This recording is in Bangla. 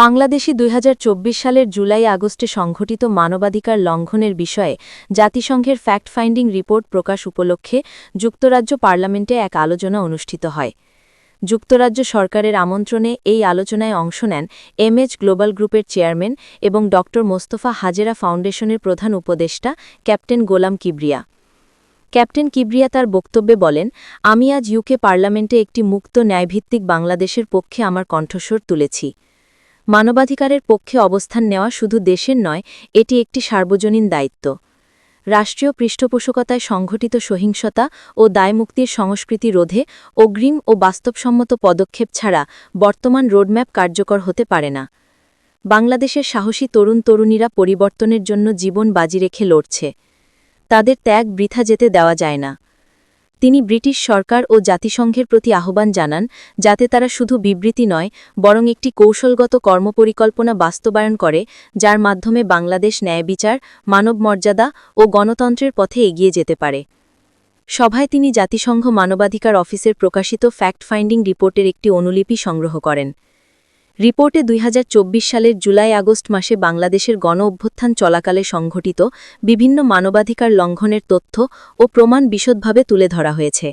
বাংলাদেশি দুই হাজার চব্বিশ সালের জুলাই আগস্টে সংঘটিত মানবাধিকার লঙ্ঘনের বিষয়ে জাতিসংঘের ফ্যাক্ট ফাইন্ডিং রিপোর্ট প্রকাশ উপলক্ষে যুক্তরাজ্য পার্লামেন্টে এক আলোচনা অনুষ্ঠিত হয়। যুক্তরাজ্য সরকারের আমন্ত্রণে এই আলোচনায় অংশ নেন এমএচ গ্লোবাল গ্রুপের চেয়ারম্যান এবং ড. মোস্তফা হাজেরা ফাউন্ডেশনের প্রধান উপদেষ্টা, ক্যাপ্টেন গোলাম কিবরিয়া। ক্যাপ্টেন কিবরিয়া তার বক্তব্যে বলেন, আমি আজ ইউকে পার্লামেন্টে একটি মুক্ত ন্যায়ভিত্তিক বাংলাদেশের পক্ষে আমার কণ্ঠস্বর তুলেছি। মানবাধিকারের পক্ষে অবস্থান নেওয়া শুধু দেশের নয়, এটি একটি সার্বজনীন দায়িত্ব। রাষ্ট্রীয় পৃষ্ঠপোষকতায় সংঘটিত সহিংসতা ও দায়মুক্তির সংস্কৃতি রোধে অগ্রিম ও বাস্তবসম্মত পদক্ষেপ ছাড়া বর্তমান রোডম্যাপ কার্যকর হতে পারে না। বাংলাদেশের সাহসী তরুণ তরুণীরা পরিবর্তনের জন্য জীবন বাজি রেখে লড়ছে। তাদের ত্যাগ বৃথা যেতে দেওয়া যায় না। তিনি ব্রিটিশ সরকার ও জাতিসংঘের প্রতি আহ্বান জানান, যাতে তারা শুধু বিবৃতি নয়, বরং একটি কৌশলগত কর্মপরিকল্পনা বাস্তবায়ন করে, যার মাধ্যমে বাংলাদেশ ন্যায়বিচার মানব মর্যাদা ও গণতন্ত্রের পথে এগিয়ে যেতে পারে। সভায় তিনি জাতিসংঘ মানবাধিকার অফিসের প্রকাশিত ফ্যাক্ট ফাইন্ডিং রিপোর্টের একটি অনুলিপি সংগ্রহ করেন। রিপোর্টে দুই হাজার চব্বিশ সালের জুলাই আগস্ট মাসে বাংলাদেশের গণ অভ্যুত্থান চলাকালে সংঘটিত বিভিন্ন মানবাধিকার লঙ্ঘনের তথ্য ও প্রমাণ বিশদভাবে তুলে ধরা হয়েছে।